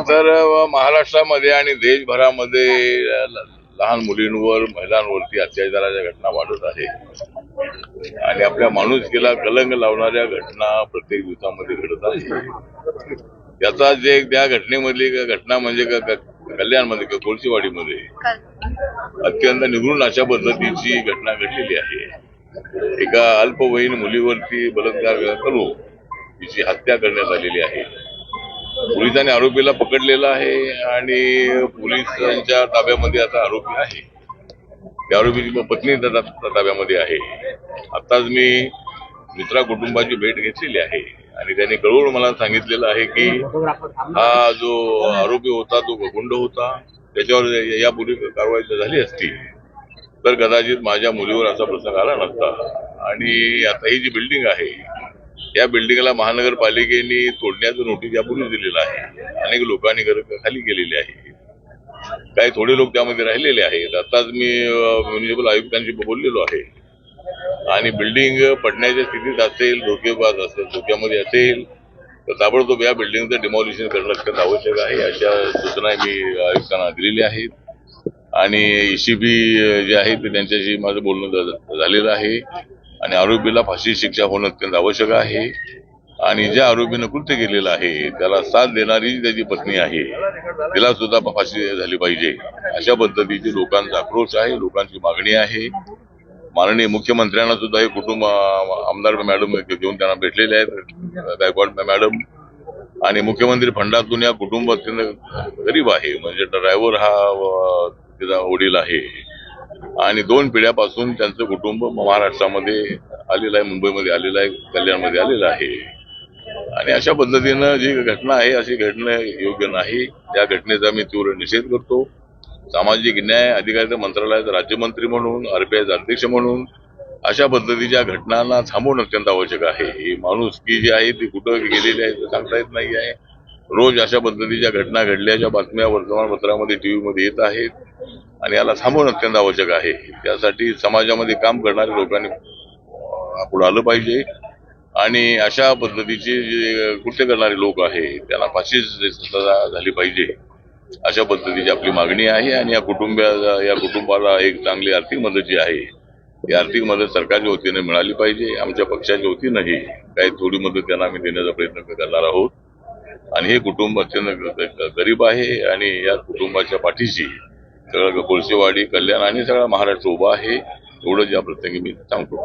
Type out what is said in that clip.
तर महाराष्ट्रामध्ये आणि देशभरामध्ये लहान मुलींवर महिलांवरती अत्याचाराच्या घटना वाढत आहे आणि आपल्या माणुसकीला कलंक लावणाऱ्या घटना प्रत्येक दिवसामध्ये घडत आहे याचा जे त्या घटनेमधली घटना म्हणजे कल्याणमध्ये क- कोळशीवाडीमध्ये अत्यंत निघून अशा पद्धतीची घटना घडलेली आहे. एका अल्पवयीन मुलीवरती बलात्कार करून तिची हत्या करण्यात आलेली आहे. पोलिसांनी आरोपीला पकडलेला आहे आणि पोलिसांच्या ताब्यामध्ये आता आरोपी आहे. त्या आरोपीची पत्नी ताब्यामध्ये आहे. आताच मी मित्रा कुटुंबाची भेट घेतलेली आहे आणि त्यांनी कळवळ मला सांगितलेलं आहे की हा जो आरोपी होता तो गुंड होता त्याच्यावर यापूर्वी कारवाई झाली असती तर कदाचित माझ्या मुलीवर असा प्रसंग आला नसता. आणि आता ही जी बिल्डिंग आहे या बिल्डिंगला महानगरपालिकेने तोडण्याचं नोटीस यापूर्वी दिलेलं आहे. अनेक लोकांनी घर खाली केलेली आहे. काही थोडे लोक त्यामध्ये राहिलेले आहेत. आताच मी म्युनिसिपल आयुक्तांशी बोललेलो आहे. आणि बिल्डिंग पडण्याच्या स्थितीत असेल धोकेबाज असेल धोक्यामध्ये असेल तर ताबडतोब या बिल्डिंगचं डिमॉलिशन करणं अत्यंत आवश्यक आहे. अशा सूचना मी आयुक्तांना दिलेल्या आहेत. आणि ईसीबी जे आहे ते त्यांच्याशी माझं बोलणं झालेलं आहे. आणि आरोपीला फाशी शिक्षा होणं अत्यंत आवश्यक आहे. आणि ज्या आरोपीनं कृत्य केलेलं आहे त्याला साथ देणारी त्याची पत्नी आहे. तिला सुद्धा फाशी झाली पाहिजे. अशा पद्धतीची लोकांचा आक्रोश आहे लोकांची मागणी आहे. माननीय मुख्यमंत्र्यांना सुद्धा हे कुटुंब आमदार मॅडम घेऊन त्यांना भेटलेले आहेत गायकवाड मॅडम. आणि मुख्यमंत्री फंडातून या कुटुंब अत्यंत गरीब आहे. म्हणजे ड्रायव्हर हा तिचा वडील आहे. आणि दोन पिढ्यापासून त्यांचं कुटुंब महाराष्ट्रामध्ये आलेलं आहे मुंबईमध्ये आलेलं आहे कल्याणमध्ये आलेलं आहे. आणि अशा पद्धतीनं जी घटना आहे अशी घटना योग्य नाही. त्या घटनेचा मी तीव्र निषेध करतो. सामाजिक न्याय अधिकारिता मंत्रालयाचे राज्यमंत्री म्हणून आरपीआयचे अध्यक्ष म्हणून अशा पद्धतीच्या घटनांना थांबवणं अत्यंत आवश्यक आहे. ही माणुसकी जी आहे ती कुठं गेलेली आहे ते सांगता येत नाही आहे. रोज अशा पद्धतीच्या घटना घडल्याच्या बातम्या वर्तमानपत्रामध्ये टीव्हीमध्ये येत आहेत. आणि याला थांबवणं अत्यंत आवश्यक आहे. त्यासाठी समाजामध्ये काम करणाऱ्या लोकांनी पुढे आलं पाहिजे. आणि अशा पद्धतीचे जे कृत्य करणारे लोक आहे त्यांना फाशी झाली पाहिजे. अशा पद्धतीची आपली मागणी आहे आणि या कुटुंबिया या कुटुंबाला एक चांगली आर्थिक मदत जी आहे. ती आर्थिक मदत सरकारच्या वतीने मिळाली पाहिजे आमच्या पक्षाच्या वतीनंही काही थोडी मदत त्यांना आम्ही देण्याचा प्रयत्न करणार आहोत. आणि हे कुटुंब अत्यंत गरीब आहे आणि या कुटुंबाच्या पाठीशी सगळं कोळसेवाडी कल्याण आणि सगळा महाराष्ट्र उभा आहे. एवढंच या प्रसंगी मी सांगतो.